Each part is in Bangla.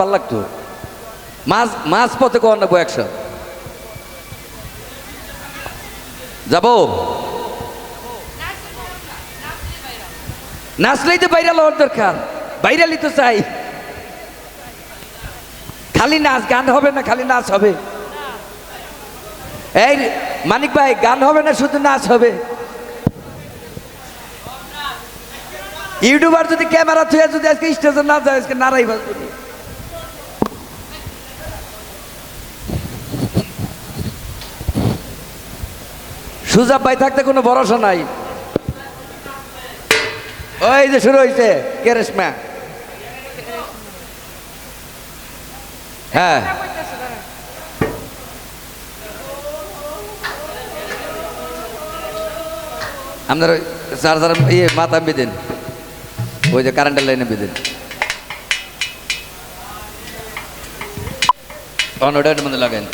ভালো লাগতো? মাছ মাছ পথে কোয়ার নেব নাচলেই তো বাইরাল হওয়ার দরকার। বাইরালি তো চাই। খালি নাচ, গান হবে না খালি নাচ হবে? এই মানিক ভাই, গান হবে না শুধু নাচ হবে? ইউটিউবার যদি ক্যামেরা থুয়ে যদি আজকে স্টেজে না যায়, আজকে নারাই বাজবে। সুজা ভাই থাকতে কোনো ভরসা নাই। ওই যে শুরু হয়েছে কেরেশমা। হ্যাঁ। আপনার চার্জার ইয়ে মাথা বেঁধেন ওই যে কারেন্টের লাইনে বেঁধেন তখন ওটার মধ্যে লাগেন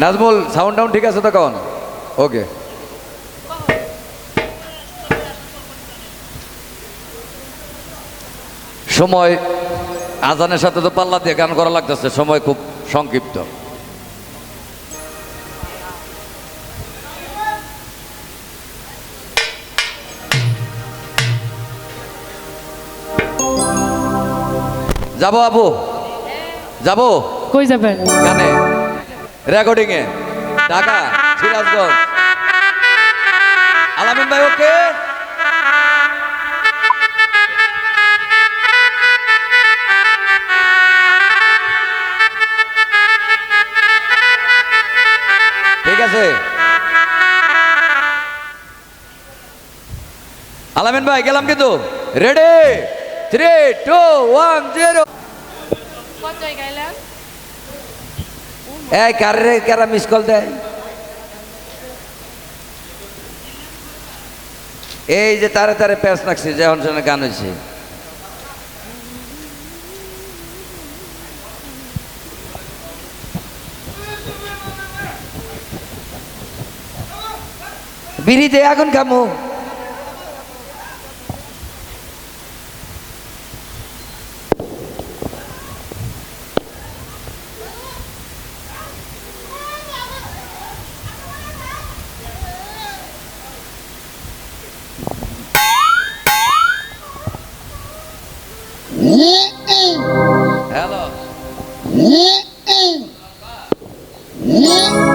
নাজমুল সাউন্ড টাউন ঠিক আছে তো কখন ওকে সময় আজানের সাথে তো পাল্লা দিয়ে গান করা লাগতেছে সময় খুব সংক্ষিপ্ত। যাব আবু? যাব? কই যাবেন? গানে রেকর্ডিং এ ঢাকা সিরাজগঞ্জ। আলামিন ভাই ওকে? আছে। আলামিন ভাই গেলাম কিন্তু। Ready three two one zero এই কারে কারা মিস কল দেয়? এই যে তারে তারে প্যাচ লাগছে যে অঞ্চলে গান হয়েছে Wiride akun kamu. Hello. Hello.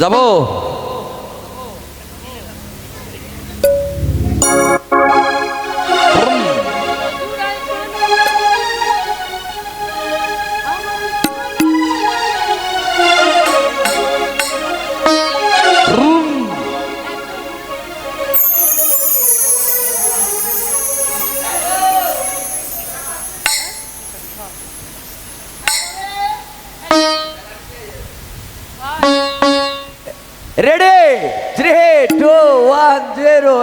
যাব? Ready three two one zero